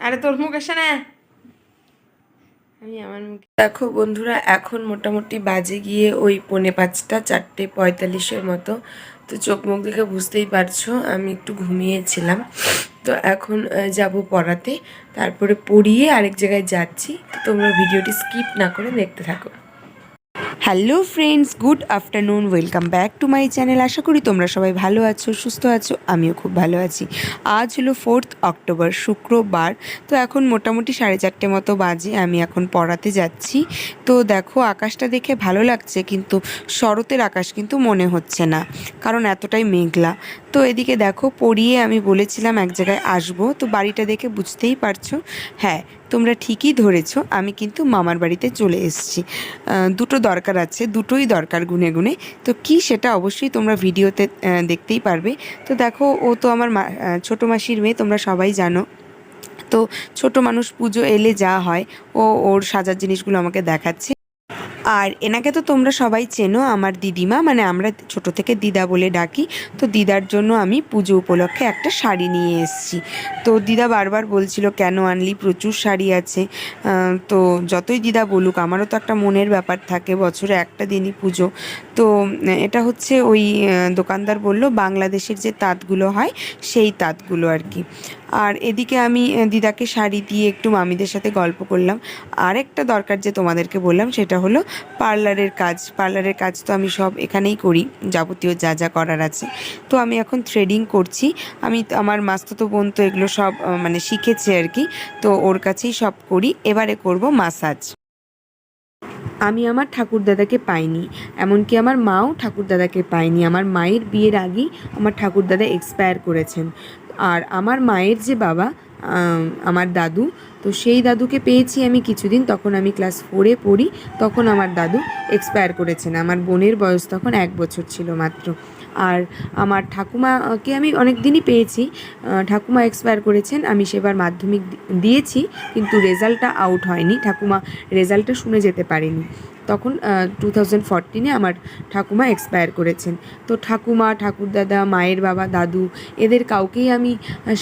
আরে তোর মুখ এসে না। আমি আমার মুখ দেখো বন্ধুরা এখন মোটামুটি বাজে গিয়ে ওই পৌনে পাঁচটা চারটে পঁয়তাল্লিশের মতো। তো চোখ মুখ দেখে বুঝতেই পারছ আমি একটু ঘুমিয়েছিলাম। তো এখন আহ, যাব পড়াতে। তারপরে পড়িয়ে আরেক জায়গায় যাচ্ছি। তো তোমরা ভিডিওটি স্কিপ না করে দেখতে থাকো। Hello friends, good afternoon, welcome back to my channel. আশা করি তোমরা সবাই ভালো আছো, সুস্থ আছো, আমিও খুব ভালো আছি। আজ হলো ফোর্থ অক্টোবর, শুক্রবার। তো এখন মোটামুটি সাড়ে চারটে মতো বাজে, আমি এখন পড়াতে যাচ্ছি। তো দেখো, আকাশটা দেখে ভালো লাগছে, কিন্তু শরতের আকাশ কিন্তু মনে হচ্ছে না, কারণ এতটাই মেঘলা। তো এদিকে দেখো, পড়িয়ে আমি বলেছিলাম এক জায়গায় আসব, তো বাড়িটা দেখে বুঝতেই পারছ। হ্যাঁ তোমরা ঠিকই ধরেছ, আমি কিন্তু মামার বাড়িতে চলে এসেছি। দুটো দরকার আছে, দুটোই দরকার গুনে গুনে। তো কি সেটা অবশ্যই তোমরা ভিডিওতে দেখতেই পারবে। তো দেখো, ও তো আমার ছোটো মাসির মেয়ে, তোমরা সবাই জানো। তো ছোট মানুষ পুজো এলে যা হয়, ও ওর সাজার জিনিসগুলো আমাকে দেখাচ্ছে। আর এনাকে তো তোমরা সবাই চেনো, আমার দিদিমা মানে আমরা ছোট থেকে দিদা বলে ডাকি। তো দিদার জন্য আমি পুজো উপলক্ষে একটা শাড়ি নিয়ে এসেছি। তো দিদা বারবার বলছিল, কেন আনলি? প্রচুর শাড়ি আছে। তো যতই দিদা বলুক, আমারও তো একটা মনের ব্যাপার থাকে, বছরে একটা দিনই পুজো। তো এটা হচ্ছে ওই দোকানদার বলল, বাংলাদেশের যে তাঁতগুলো হয়, সেই তাঁতগুলো আর কি আর এদিকে আমি দিদাকে শাড়ি দিয়ে একটু মামিদের সাথে গল্প করলাম। আর একটা দরকার যে তোমাদেরকে বললাম, সেটা হলো পার্লারের কাজ। পার্লারের কাজ তো আমি সব এখানেই করি, যাবতীয় যা যা করার আছে। তো আমি এখন থ্রেডিং করছি। আমি আমার মাস্তুতো বোন তো এগুলো সব মানে শিখেছে আর কি। তো ওর কাছেই সব করি। এবারে করব মাসাজ আমি আমার ঠাকুরদাদাকে পাইনি, এমনকি আমার মাও ঠাকুরদাদাকে পায়নি আমার মায়ের বিয়ের আগেই আমার ঠাকুরদাদা এক্সপায়ার করেছেন। আর আমার মায়ের যে বাবা আমার দাদু, তো সেই দাদুকে পেয়েছি আমি কিছুদিন, তখন আমি ক্লাস ফোরে পড়ি, তখন আমার দাদু এক্সপায়ার করেছেন। আমার বোনের বয়স তখন এক বছর ছিল মাত্র। আর আমার ঠাকুমাকে আমি অনেক দিনই পেয়েছি ঠাকুমা এক্সপায়ার করেছেন, আমি সেবার মাধ্যমিক দিয়েছি, কিন্তু রেজাল্টটা আউট হয়নি। ঠাকুমা রেজাল্টটা শুনে যেতে পারেনি। তখন টু থাউজেন্ড ফোরটিনে আমার ঠাকুমা এক্সপায়ার করেছেন। তো ঠাকুমা, ঠাকুরদাদা, মায়ের বাবা, দাদু, এদের কাউকেই আমি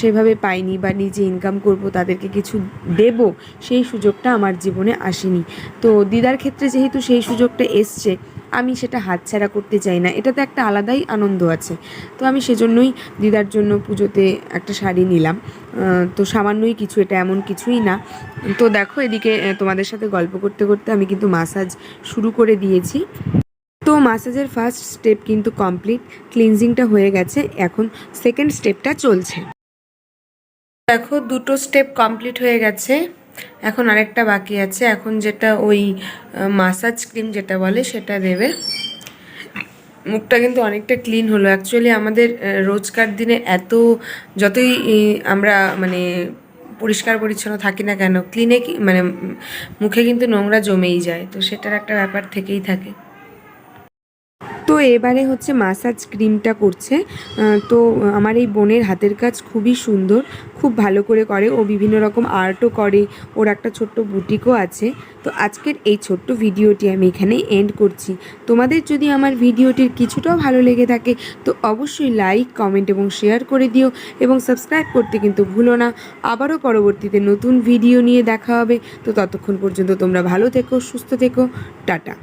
সেভাবে পাইনি বা নিজে ইনকাম করব, তাদেরকে কিছু দেব, সেই সুযোগটা আমার জীবনে আসেনি। তো দিদার ক্ষেত্রে যেহেতু সেই সুযোগটা এসছে আমি সেটা হাতছাড়া করতে চাই না। এটাতে একটা আলাদাই আনন্দ আছে। তো আমি সেজন্যই দিদার জন্য পুজোতে একটা শাড়ি নিলাম। তো সামান্যই কিছু, এটা এমন কিছুই না। তো দেখো এদিকে তোমাদের সাথে গল্প করতে করতে আমি কিন্তু মাসাজ শুরু করে দিয়েছি। তো মাসাজের ফার্স্ট স্টেপ কিন্তু কমপ্লিট ক্লিনজিংটা হয়ে গেছে। এখন সেকেন্ড স্টেপটা চলছে। দেখো দুটো স্টেপ কমপ্লিট হয়ে গেছে। এখন আরেকটা বাকি আছে। এখন যেটা ওই মাসাজ ক্রিম যেটা বলে সেটা দেবে। মুখটা কিন্তু অনেকটা ক্লিন হলো। অ্যাকচুয়ালি আমাদের রোজকার দিনে এত যতই আমরা মানে পরিষ্কার পরিচ্ছন্ন থাকি না কেন ক্লিনে মানে মুখে কিন্তু নোংরা জমেই যায়। তো সেটার একটা ব্যাপার থেকেই থাকে। তো এবারে হচ্ছে মাসাজ ক্রিমটা করছে। তো আমার এই বোনের হাতের কাজ খুবই সুন্দর, খুব ভালো করে করে। ও বিভিন্ন রকম আর্টও করে, ওর একটা ছোট্ট বুটিকও আছে। তো আজকের এই ছোট্ট ভিডিওটি আমি এখানে এন্ড করছি। তোমাদের যদি আমার ভিডিওটির কিছুটাও ভালো লেগে থাকে, তো অবশ্যই লাইক কমেন্ট এবং শেয়ার করে দিও এবং সাবস্ক্রাইব করতে কিন্তু ভুলো না। আবারও পরবর্তীতে নতুন ভিডিও নিয়ে দেখা হবে। তো ততক্ষণ পর্যন্ত তোমরা ভালো থেকো, সুস্থ থেকো। টাটা।